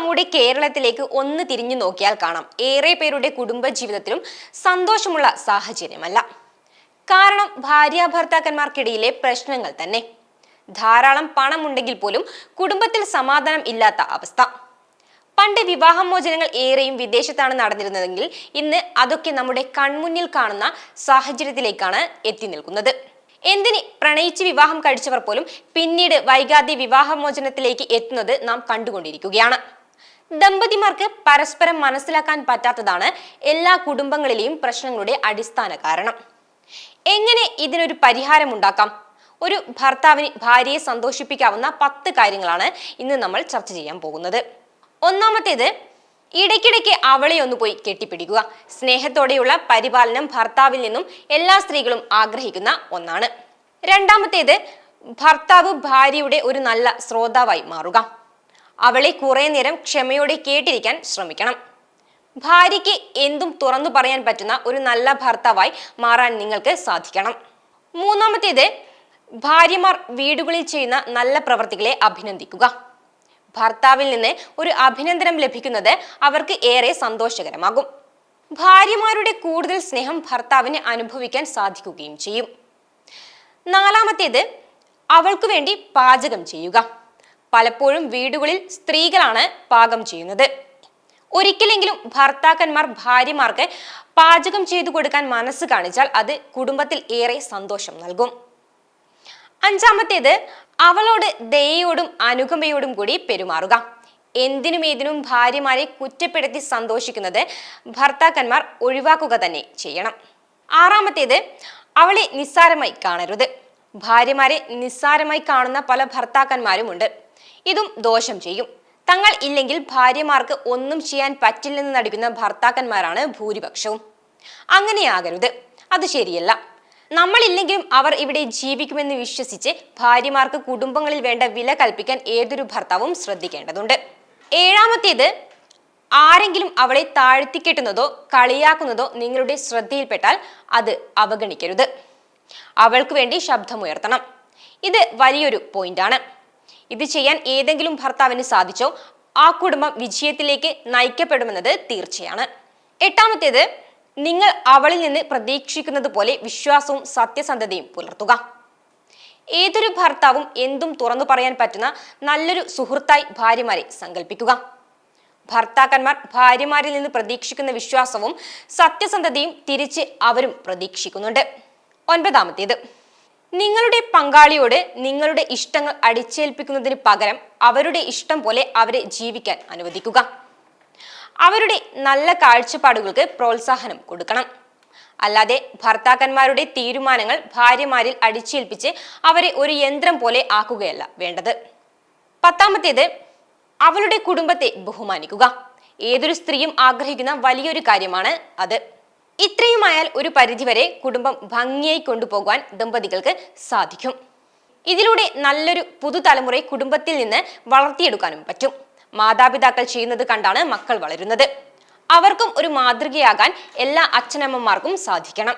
നമ്മുടെ കേരളത്തിലേക്ക് ഒന്ന് തിരിഞ്ഞു നോക്കിയാൽ കാണാം. ഏറെ പേരുടെ കുടുംബ ജീവിതത്തിലും സന്തോഷമുള്ള സാഹചര്യമല്ല. കാരണം ഭാര്യ ഭർത്താക്കന്മാർക്കിടയിലെ പ്രശ്നങ്ങൾ തന്നെ. ധാരാളം പണമുണ്ടെങ്കിൽ പോലും കുടുംബത്തിൽ സമാധാനം ഇല്ലാത്ത അവസ്ഥ. പണ്ട് വിവാഹമോചനങ്ങൾ ഏറെയും വിദേശത്താണ് നടന്നിരുന്നതെങ്കിൽ ഇന്ന് അതൊക്കെ നമ്മുടെ കൺമുന്നിൽ കാണുന്ന സാഹചര്യത്തിലേക്കാണ് എത്തി നിൽക്കുന്നത്. എന്തിന് പ്രണയിച്ച് വിവാഹം കഴിച്ചവർ പോലും പിന്നീട് വൈകാതെ വിവാഹമോചനത്തിലേക്ക് എത്തുന്നത് നാം കണ്ടുകൊണ്ടിരിക്കുകയാണ്. ദമ്പതിമാർക്ക് പരസ്പരം മനസ്സിലാക്കാൻ പറ്റാത്തതാണ് എല്ലാ കുടുംബങ്ങളിലെയും പ്രശ്നങ്ങളുടെ അടിസ്ഥാന കാരണം. എങ്ങനെ ഇതിനൊരു പരിഹാരം ഉണ്ടാക്കാം ഒരു ഭർത്താവിന് ഭാര്യയെ സന്തോഷിപ്പിക്കാവുന്ന പത്ത് കാര്യങ്ങളാണ് ഇന്ന് നമ്മൾ ചർച്ച ചെയ്യാൻ പോകുന്നത്. ഒന്നാമത്തേത് ഇടയ്ക്കിടയ്ക്ക് അവളെ ഒന്ന് പോയി കെട്ടിപ്പിടിക്കുക. സ്നേഹത്തോടെയുള്ള പരിപാലനം ഭർത്താവിൽ നിന്നും എല്ലാ സ്ത്രീകളും ആഗ്രഹിക്കുന്ന ഒന്നാണ്. രണ്ടാമത്തേത് ഭർത്താവ് ഭാര്യയുടെ ഒരു നല്ല ശ്രോതാവായി മാറുക. അവളെ കുറേ നേരം ക്ഷമയോടെ കേട്ടിരിക്കാൻ ശ്രമിക്കണം. ഭാര്യയ്ക്ക് എന്തും തുറന്നു പറയാൻ പറ്റുന്ന ഒരു നല്ല ഭർത്താവായി മാറാൻ നിങ്ങൾക്ക് സാധിക്കണം. മൂന്നാമത്തേത് ഭാര്യമാർ വീടുകളിൽ ചെയ്യുന്ന നല്ല പ്രവർത്തികളെ അഭിനന്ദിക്കുക. ഭർത്താവിൽ നിന്ന് ഒരു അഭിനന്ദനം ലഭിക്കുന്നത് അവർക്ക് ഏറെ സന്തോഷകരമാകും. ഭാര്യമാരുടെ കൂടുതൽ സ്നേഹം ഭർത്താവിന് അനുഭവിക്കാൻ സാധിക്കുകയും ചെയ്യും. നാലാമത്തേത് അവൾക്ക് വേണ്ടി പാചകം ചെയ്യുക. പലപ്പോഴും വീടുകളിൽ സ്ത്രീകളാണ് പാകം ചെയ്യുന്നത്. ഒരിക്കലെങ്കിലും ഭർത്താക്കന്മാർ ഭാര്യമാർക്ക് പാചകം ചെയ്തു കൊടുക്കാൻ മനസ്സ് കാണിച്ചാൽ അത് കുടുംബത്തിൽ ഏറെ സന്തോഷം നൽകും. അഞ്ചാമത്തേത് അവളോട് ദയയോടും അനുകമ്പയോടും കൂടി പെരുമാറുക. എന്തിനും ഏതിനും ഭാര്യമാരെ കുറ്റപ്പെടുത്തി സന്തോഷിക്കുന്നത് ഭർത്താക്കന്മാർ ഒഴിവാക്കുക തന്നെ ചെയ്യണം. ആറാമത്തേത് അവളെ നിസ്സാരമായി കാണരുത്. ഭാര്യമാരെ നിസ്സാരമായി കാണുന്ന പല ഭർത്താക്കന്മാരുമുണ്ട് ഇതും ദോഷം ചെയ്യും. തങ്ങൾ ഇല്ലെങ്കിൽ ഭാര്യമാർക്ക് ഒന്നും ചെയ്യാൻ പറ്റില്ലെന്ന് നടിക്കുന്ന ഭർത്താക്കന്മാരാണ് ഭൂരിപക്ഷവും. അങ്ങനെയാകരുത്. അത് ശരിയല്ല. നമ്മളില്ലെങ്കിലും അവർ ഇവിടെ ജീവിക്കുമെന്ന് വിശ്വസിച്ച് ഭാര്യമാർക്ക് കുടുംബങ്ങളിൽ വേണ്ട വില കൽപ്പിക്കാൻ ഏതൊരു ഭർത്താവും ശ്രദ്ധിക്കേണ്ടതുണ്ട്. ഏഴാമത്തേത് ആരെങ്കിലും അവളെ താഴ്ത്തിക്കെട്ടുന്നതോ കളിയാക്കുന്നതോ നിങ്ങളുടെ ശ്രദ്ധയിൽപ്പെട്ടാൽ അത് അവഗണിക്കരുത്. അവൾക്ക് വേണ്ടി ശബ്ദമുയർത്തണം. ഇത് വലിയൊരു പോയിന്റാണ്. ഇത് ചെയ്യാൻ ഏതെങ്കിലും ഭർത്താവിന് സാധിച്ചോ ആ കുടുംബം വിജയത്തിലേക്ക് നയിക്കപ്പെടുമെന്നത് തീർച്ചയാണ്. എട്ടാമത്തേത് നിങ്ങൾ അവളിൽ നിന്ന് പ്രതീക്ഷിക്കുന്നത് പോലെ വിശ്വാസവും സത്യസന്ധതയും പുലർത്തുക. ഏതൊരു ഭർത്താവും എന്തും തുറന്നു പറയാൻ പറ്റുന്ന നല്ലൊരു സുഹൃത്തായി ഭാര്യമാരെ സങ്കല്പിക്കുക ഭർത്താക്കന്മാർ ഭാര്യമാരിൽ നിന്ന് പ്രതീക്ഷിക്കുന്ന വിശ്വാസവും സത്യസന്ധതയും തിരിച്ച് അവരും പ്രതീക്ഷിക്കുന്നുണ്ട്. ഒൻപതാമത്തേത്. നിങ്ങളുടെ പങ്കാളിയോട് നിങ്ങളുടെ ഇഷ്ടങ്ങൾ അടിച്ചേൽപ്പിക്കുന്നതിന് പകരം അവരുടെ ഇഷ്ടം പോലെ അവരെ ജീവിക്കാൻ അനുവദിക്കുക. അവരുടെ നല്ല കാഴ്ചപ്പാടുകൾക്ക് പ്രോത്സാഹനം കൊടുക്കണം. അല്ലാതെ ഭർത്താക്കന്മാരുടെ തീരുമാനങ്ങൾ ഭാര്യമാരിൽ അടിച്ചേൽപ്പിച്ച് അവരെ ഒരു യന്ത്രം പോലെ ആക്കുകയല്ല വേണ്ടത്. പത്താമത്തേത് അവളുടെ കുടുംബത്തെ ബഹുമാനിക്കുക. ഏതൊരു സ്ത്രീയും ആഗ്രഹിക്കുന്ന വലിയൊരു കാര്യമാണ് അത്. ഇത്രയുമായാൽ ഒരു പരിധിവരെ കുടുംബം ഭംഗിയായി കൊണ്ടുപോകാൻ ദമ്പതികൾക്ക് സാധിക്കും. ഇതിലൂടെ നല്ലൊരു പുതുതലമുറ കുടുംബത്തിൽ നിന്ന് വളർത്തിയെടുക്കാനും പറ്റും. മാതാപിതാക്കൾ ചെയ്യുന്നത് കണ്ടാണ് മക്കൾ വളരുന്നത്. അവർക്കും ഒരു മാതൃകയാകാൻ എല്ലാ അച്ഛനമ്മമാർക്കും സാധിക്കണം.